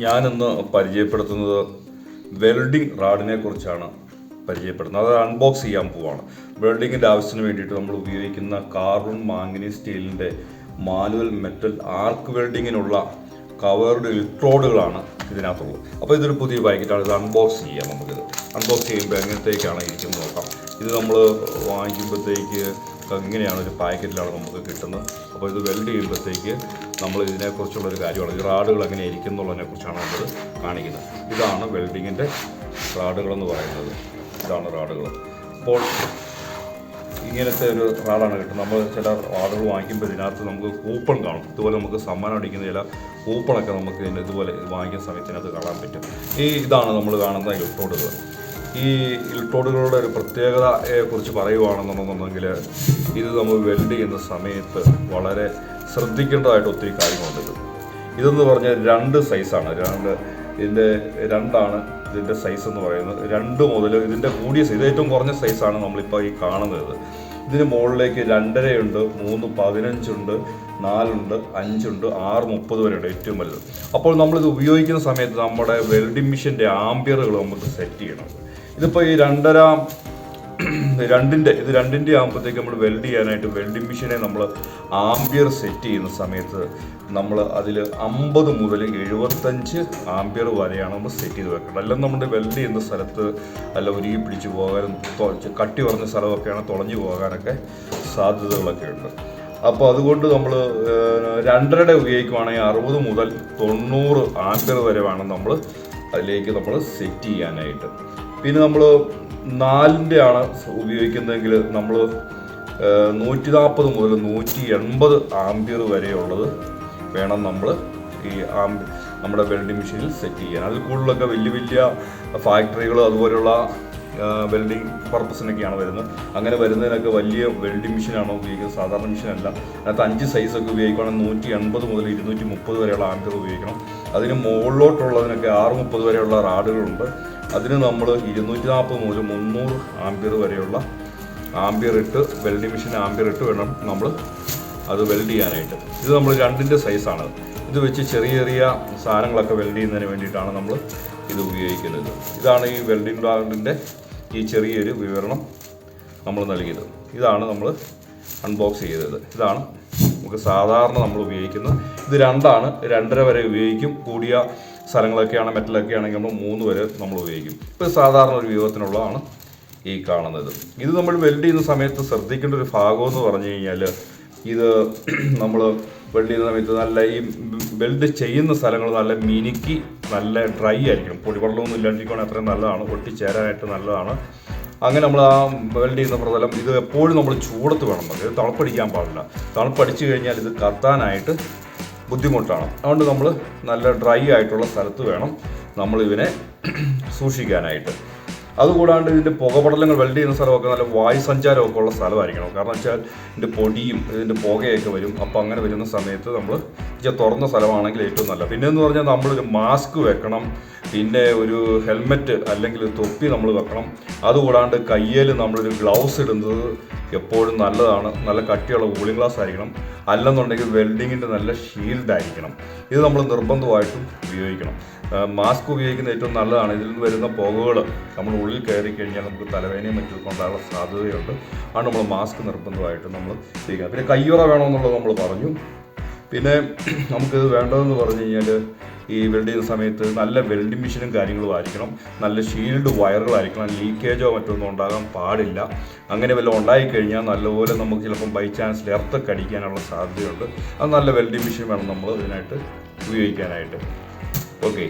ഞാനിന്ന് പരിചയപ്പെടുത്തുന്നത് വെൽഡിംഗ് റാഡിനെ കുറിച്ചാണ് പരിചയപ്പെടുന്നത്. അത് അൺബോക്സ് ചെയ്യാൻ പോവാണ്. വെൽഡിങ്ങിന്റെ ആവശ്യത്തിന് വേണ്ടിയിട്ട് നമ്മൾ ഉപയോഗിക്കുന്ന കാർബൺ മാംഗനീസ് സ്റ്റീലിന്റെ മാനുവൽ മെറ്റൽ ആർക്ക് വെൽഡിങ്ങിനുള്ള കവേർഡ് ഇലക്ട്രോഡുകളാണ് ഇതിനകത്തുള്ളത് അപ്പോൾ ഇതൊരു പുതിയ പാക്കറ്റാണ്. ഇത് അൺബോക്സ് ചെയ്യാം നമുക്കിത്. അൺബോക്സ് ചെയ്യുമ്പോൾ എങ്ങനത്തേക്കാണ് ഇരിക്കുന്നത് നോക്കാം. ഇത് നമ്മൾ വാങ്ങിക്കുമ്പോഴത്തേക്ക് ഇങ്ങനെയാണ് ഒരു പാക്കറ്റിലാണ് നമുക്ക് കിട്ടുന്നത്. അപ്പോൾ ഇത് വെൽഡ് ചെയ്യുമ്പോഴത്തേക്ക് നമ്മൾ ഇതിനെക്കുറിച്ചുള്ളൊരു കാര്യമാണ്. ഈ റാഡുകൾ എങ്ങനെ ഇരിക്കും എന്നുള്ളതിനെ കുറിച്ചാണ് നമ്മൾ കാണിക്കുന്നത്. ഇതാണ് വെൽഡിങ്ങിന്റെ റാഡുകളെന്ന് പറയുന്നത്. ഇതാണ് റാഡുകൾ. അപ്പോൾ ഇങ്ങനത്തെ ഒരു റാഡാണ് കിട്ടുന്നത്. നമ്മൾ ചില റാഡുകൾ വാങ്ങിക്കുമ്പോൾ ഇതിനകത്ത് നമുക്ക് കൂപ്പൺ കാണും. ഇതുപോലെ നമുക്ക് സമ്മാനം അടിക്കുന്ന ചില കൂപ്പണൊക്കെ നമുക്ക് ഇതിന് ഇതുപോലെ വാങ്ങിക്കുന്ന സമയത്തിനകത്ത് കാണാൻ പറ്റും. ഈ ഇതാണ് നമ്മൾ കാണുന്ന ഇലക്ട്രോഡുകൾ ഈ ഇലക്ട്രോഡുകളുടെ ഒരു പ്രത്യേകതയെ കുറിച്ച് പറയുവാണെന്നുണ്ടെന്നുണ്ടെങ്കിൽ ഇത് നമ്മൾ വെൽഡ് ചെയ്യുന്ന സമയത്ത് വളരെ ശ്രദ്ധിക്കേണ്ടതായിട്ട് ഒത്തിരി കാര്യങ്ങളുണ്ട്. ഇത് ഇതെന്ന് പറഞ്ഞാൽ രണ്ട് സൈസാണ്. രണ്ട് ഇതിന്റെ രണ്ടാണ് ഇതിന്റെ സൈസ് എന്ന് പറയുന്നത്. രണ്ട് മുതൽ ഇതിന്റെ കൂടിയ സൈസ്. ഏറ്റവും കുറഞ്ഞ സൈസാണ് നമ്മളിപ്പോൾ ഈ കാണുന്നത്. ഇതിന് മുകളിലേക്ക് രണ്ടരയുണ്ട് മൂന്ന് പതിനഞ്ചുണ്ട് നാലുണ്ട് അഞ്ചുണ്ട് ആറ് മുപ്പത് വരെയുണ്ട് ഏറ്റവും വലുത്. അപ്പോൾ നമ്മളിത് ഉപയോഗിക്കുന്ന സമയത്ത് നമ്മുടെ വെൽഡിംഗ് മെഷീന്റെ ആംബിയറുകൾ നമുക്ക് സെറ്റ് ചെയ്യണം. ഇതിപ്പോൾ ഈ രണ്ടര രണ്ടിന്റെ ഇത് രണ്ടിന്റെ ആകുമ്പോഴത്തേക്ക് നമ്മൾ വെൽഡ് ചെയ്യാനായിട്ട് വെൽഡിംഗ് മെഷീനെ നമ്മൾ ആംബിയർ സെറ്റ് ചെയ്യുന്ന സമയത്ത് നമ്മൾ അതിൽ അമ്പത് മുതൽ എഴുപത്തഞ്ച് ആംബിയർ വരെയാണ് നമ്മൾ സെറ്റ് ചെയ്ത് വെക്കേണ്ടത്. അല്ലെങ്കിൽ നമ്മുടെ വെൽഡ് ചെയ്യുന്ന സ്ഥലത്ത് അല്ല ഉരുകി പിടിച്ച് പോകാനും കട്ടി കുറഞ്ഞ സ്ഥലമൊക്കെയാണ് തുളഞ്ഞു പോകാനൊക്കെ സാധ്യതകളൊക്കെ ഉണ്ട്. അപ്പോൾ അതുകൊണ്ട് നമ്മൾ രണ്ടരയുടെ ഉപയോഗിക്കുവാണെങ്കിൽ അറുപത് മുതൽ തൊണ്ണൂറ് ആംബിയർ വരെ വേണം നമ്മൾ അതിലേക്ക് നമ്മൾ സെറ്റ് ചെയ്യാനായിട്ട്. പിന്നെ നമ്മൾ നാലിന്റെ ആണ് ഉപയോഗിക്കുന്നതെങ്കിൽ നമ്മൾ നൂറ്റി നാൽപ്പത് മുതൽ നൂറ്റി എൺപത് ആംബിയർ വരെയുള്ളത് വേണം നമ്മൾ ഈ ആംബി നമ്മുടെ വെൽഡിംഗ് മെഷീനിൽ സെറ്റ് ചെയ്യാൻ. അതിൽ കൂടുതലൊക്കെ വലിയ വലിയ ഫാക്ടറികൾ അതുപോലെയുള്ള വെൽഡിംഗ് പർപ്പസിനൊക്കെയാണ് വരുന്നത്. അങ്ങനെ വരുന്നതിനൊക്കെ വലിയ വെൽഡിംഗ് മെഷീനാണ് ഉപയോഗിക്കുന്നത്. സാധാരണ മെഷീനല്ല. അതിനകത്ത് അഞ്ച് സൈസൊക്കെ ഉപയോഗിക്കുകയാണെങ്കിൽ നൂറ്റി എൺപത് മുതൽ ഇരുന്നൂറ്റി മുപ്പത് വരെയുള്ള ആംബിയർ ഉപയോഗിക്കണം. അതിന് മുകളിലോട്ടുള്ളതിനൊക്കെ ആറ് മുപ്പത് വരെയുള്ള റാഡുകളുണ്ട്. അതിന് നമ്മൾ ഇരുന്നൂറ്റി നാൽപ്പത് മുതൽ മുന്നൂറ് ആംബിയർ വരെയുള്ള ആംബിയർ ഇട്ട് വെൽഡിംഗ് മെഷീൻ ആംബിയർ ഇട്ട് വേണം നമ്മൾ അത് വെൽഡ് ചെയ്യാനായിട്ട്. ഇത് നമ്മൾ രണ്ടിന്റെ സൈസാണ് ഇത് വെച്ച് ചെറിയ ചെറിയ സാധനങ്ങളൊക്കെ വെൽഡ് ചെയ്യുന്നതിന് വേണ്ടിയിട്ടാണ് നമ്മൾ ഇത് ഉപയോഗിക്കുന്നത്. ഇതാണ് ഈ വെൽഡിംഗ് ബ്ലാഡിന്റെ ഈ ചെറിയൊരു വിവരണം നമ്മൾ നൽകിയത്. ഇതാണ് നമ്മൾ അൺബോക്സ് ചെയ്തത്. ഇതാണ് നമുക്ക് സാധാരണ നമ്മൾ ഉപയോഗിക്കുന്നത് ഇത് രണ്ടാണ്. രണ്ടര വരെ ഉപയോഗിക്കും. കൂടിയ സ്ഥലങ്ങളൊക്കെയാണ് മെറ്റലൊക്കെ ആണെങ്കിൽ നമ്മൾ മൂന്ന് വരെ നമ്മൾ ഉപയോഗിക്കും. ഇപ്പോൾ സാധാരണ ഒരു വിഭവത്തിനുള്ളതാണ് ഈ കാണുന്നത്. ഇത് നമ്മൾ വെൽഡ് ചെയ്യുന്ന സമയത്ത് ശ്രദ്ധിക്കേണ്ട ഒരു ഭാഗം എന്ന് പറഞ്ഞു കഴിഞ്ഞാൽ ഇത് നമ്മൾ വെൽഡ് ചെയ്യുന്ന സമയത്ത് നല്ല ഈ വെൽഡ് ചെയ്യുന്ന സ്ഥലങ്ങൾ നല്ല മിനുക്കി നല്ല ഡ്രൈ ആയിരിക്കണം. പൊടിവെള്ളമൊന്നും ഇല്ലാണ്ടിരിക്കുകയാണെങ്കിൽ അത്രയും നല്ലതാണ്. ഒട്ടിച്ചേരാനായിട്ട് നല്ലതാണ്. അങ്ങനെ നമ്മൾ ആ വെൽഡ് ചെയ്യുന്ന പ്രതലം ഇത് എപ്പോഴും നമ്മൾ ചൂടത്ത് വേണം. നമുക്ക് തണുപ്പടിക്കാൻ പാടില്ല. തണുപ്പടിച്ചു കഴിഞ്ഞാൽ ഇത് കത്താനായിട്ട് ബുദ്ധിമുട്ടാണ്. അതുകൊണ്ട് നമ്മൾ നല്ല ഡ്രൈ ആയിട്ടുള്ള സ്ഥലത്ത് വേണം നമ്മൾ ഇതിനെ സൂക്ഷിക്കാനായിട്ട്. അതുകൂടാണ്ട് ഇതിന്റെ പുകപടലങ്ങൾ വെൽഡ് ചെയ്യുന്ന സ്ഥലമൊക്കെ നല്ല വായു സഞ്ചാരമൊക്കെ ഉള്ള സ്ഥലമായിരിക്കണം. കാരണം വെച്ചാൽ ഇതിന്റെ പൊടിയും ഇതിന്റെ പുകയൊക്കെ വരും. അപ്പോൾ അങ്ങനെ വരുന്ന സമയത്ത് നമ്മൾ തുറന്ന സ്ഥലമാണെങ്കിൽ ഏറ്റവും നല്ല പിന്നെ എന്ന് പറഞ്ഞാൽ നമ്മളൊരു മാസ്ക് വെക്കണം. പിന്നെ ഒരു ഹെൽമെറ്റ് അല്ലെങ്കിൽ തൊപ്പി നമ്മൾ വെക്കണം. അതുകൂടാണ്ട് കയ്യിൽ നമ്മളൊരു ഗ്ലൗസ് ഇടുന്നത് എപ്പോഴും നല്ലതാണ്. നല്ല കട്ടിയുള്ള കൂളിംഗ് ഗ്ലാസ് ആയിരിക്കണം. അല്ലെന്നുണ്ടെങ്കിൽ വെൽഡിങ്ങിന്റെ നല്ല ഷീൽഡ് ആയിരിക്കണം. ഇത് നമ്മൾ നിർബന്ധമായിട്ടും ഉപയോഗിക്കണം. മാസ്ക് ഉപയോഗിക്കുന്ന ഏറ്റവും നല്ലതാണ്. ഇതിൽ നിന്ന് വരുന്ന പുകകൾ നമ്മൾ ഉള്ളിൽ കയറി കഴിഞ്ഞാൽ നമുക്ക് തലവേദനയും മറ്റും കൊണ്ടാകാനുള്ള സാധ്യതയുണ്ട്. ആണ് നമ്മൾ മാസ്ക് നിർബന്ധമായിട്ട് നമ്മൾ ചെയ്യുക പിന്നെ കയ്യുറ വേണമെന്നുള്ളത് നമ്മൾ പറഞ്ഞു. പിന്നെ നമുക്കിത് വേണ്ടതെന്ന് പറഞ്ഞു കഴിഞ്ഞാൽ ഈ വെൽഡ് ചെയ്യുന്ന സമയത്ത് നല്ല വെൽഡിംഗ് മെഷീനും കാര്യങ്ങളും ആയിരിക്കണം. നല്ല ഷീൽഡ് വയറുകളായിരിക്കണം ലീക്കേജോ മറ്റൊന്നും ഉണ്ടാകാൻ പാടില്ല. അങ്ങനെ വല്ലതും ഉണ്ടായിക്കഴിഞ്ഞാൽ നല്ലപോലെ നമുക്ക് ചിലപ്പം ബൈ ചാൻസ് എർത്തൊക്കെ അടിക്കാനുള്ള സാധ്യതയുണ്ട്. അത് നല്ല വെൽഡിംഗ് മെഷീൻ വേണം നമ്മൾ ഇതിനായിട്ട് ഉപയോഗിക്കാനായിട്ട്. ഓക്കെ